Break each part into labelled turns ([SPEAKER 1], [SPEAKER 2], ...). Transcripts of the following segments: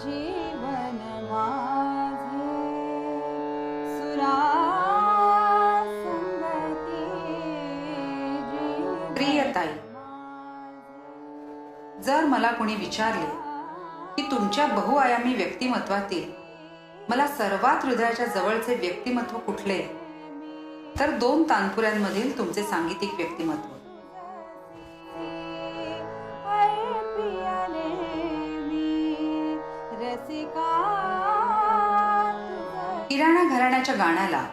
[SPEAKER 1] जीवन माझे. सुरा
[SPEAKER 2] प्रियताई जर मला कोणी विचारले की तुमच्या बहुआयामी व्यक्तिमत्वातील मला सर्वात हृदयाच्या जवळचे व्यक्तिमत्व कुठले तर दोन तानपुऱ्यांमधील तुमचे सांगीतिक व्यक्तिमत्व. किराणा घराण्याच्या गाण्याला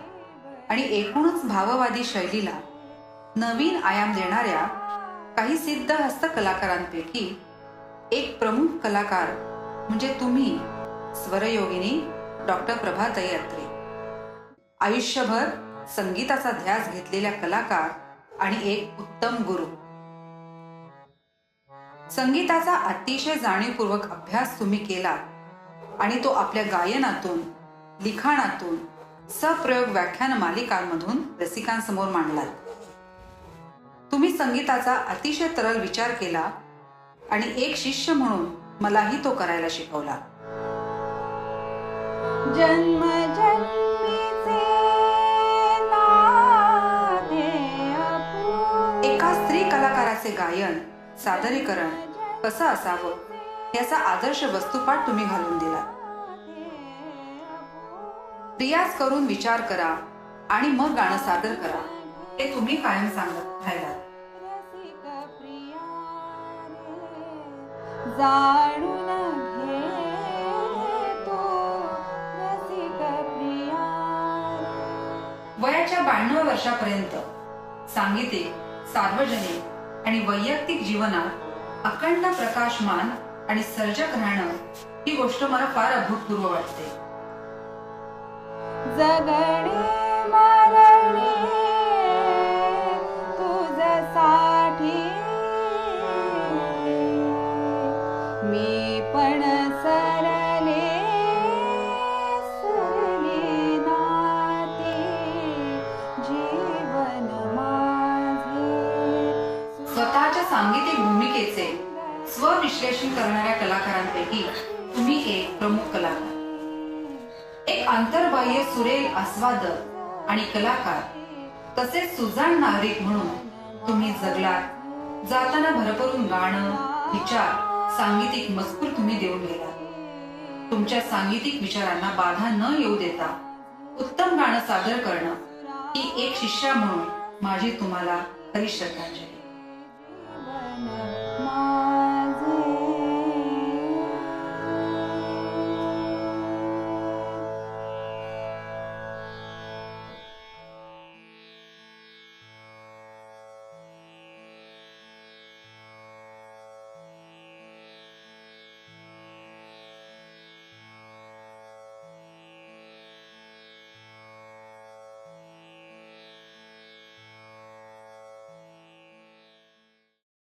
[SPEAKER 2] आणि एकूणच भाववादी शैलीला नवीन आयाम देणाऱ्या काही सिद्ध हस्त कलाकारांपैकी एक प्रमुख कलाकार म्हणजे तुम्ही स्वरयोगिनी डॉक्टर प्रभाताई अत्रे आयुष्यभर संगीताचा ध्यास घेतलेल्या कलाकार आणि एक उत्तम गुरु. संगीताचा अतिशय जाणीवपूर्वक अभ्यास तुम्ही केला आणि तो आपल्या गायनातून लिखाणातून सप्रयोग व्याख्यान मालिकांमधून रसिकांसमोर मांडलात तुम्ही संगीताचा अतिशय तरल विचार केला आणि एक शिष्य म्हणून मलाही तो करायला शिकवला.
[SPEAKER 1] जन्म.
[SPEAKER 2] एका स्त्री कलाकाराचे गायन सादरीकरण कसं असावं? याचा आदर्श वस्तुपाठ तुम्ही घालून दिला. रियाज करून विचार करा आणि मग गाणं सादर करा. हे तुम्ही कायम सांगत
[SPEAKER 1] प्रियाने. जाणून
[SPEAKER 2] वयाच्या ब्याण्णव वर्षापर्यंत सांगीतिक सार्वजनिक आणि वैयक्तिक जीवनात अखंड प्रकाशमान आणि सर्जक राहणं ही गोष्ट मला फार अभूतपूर्व वाटते.
[SPEAKER 1] जगणे मरणे तुझसाठी मी पण सरले सरले नाते. जीवन माझे.
[SPEAKER 2] स्वतःच्या सांगीतिक भूमिकेचे स्वविश्लेषण करणाऱ्या कलाकारांपैकी तुम्ही एक प्रमुख कलाकार. एक आंतरबाह्य सुरेल आस्वादक आणि कलाकार तसेच सुजाण नागरिक म्हणून तुम्ही जगलात. जाताना भरभरून गाणं विचार सांगीतिक मजकूर तुम्ही देऊन गेला तुमच्या सांगीतिक विचारांना बाधा न येऊ देता उत्तम गाणं सादर करणं ही एक शिष्या म्हणून माझी तुम्हाला खरी श्रद्धांजली.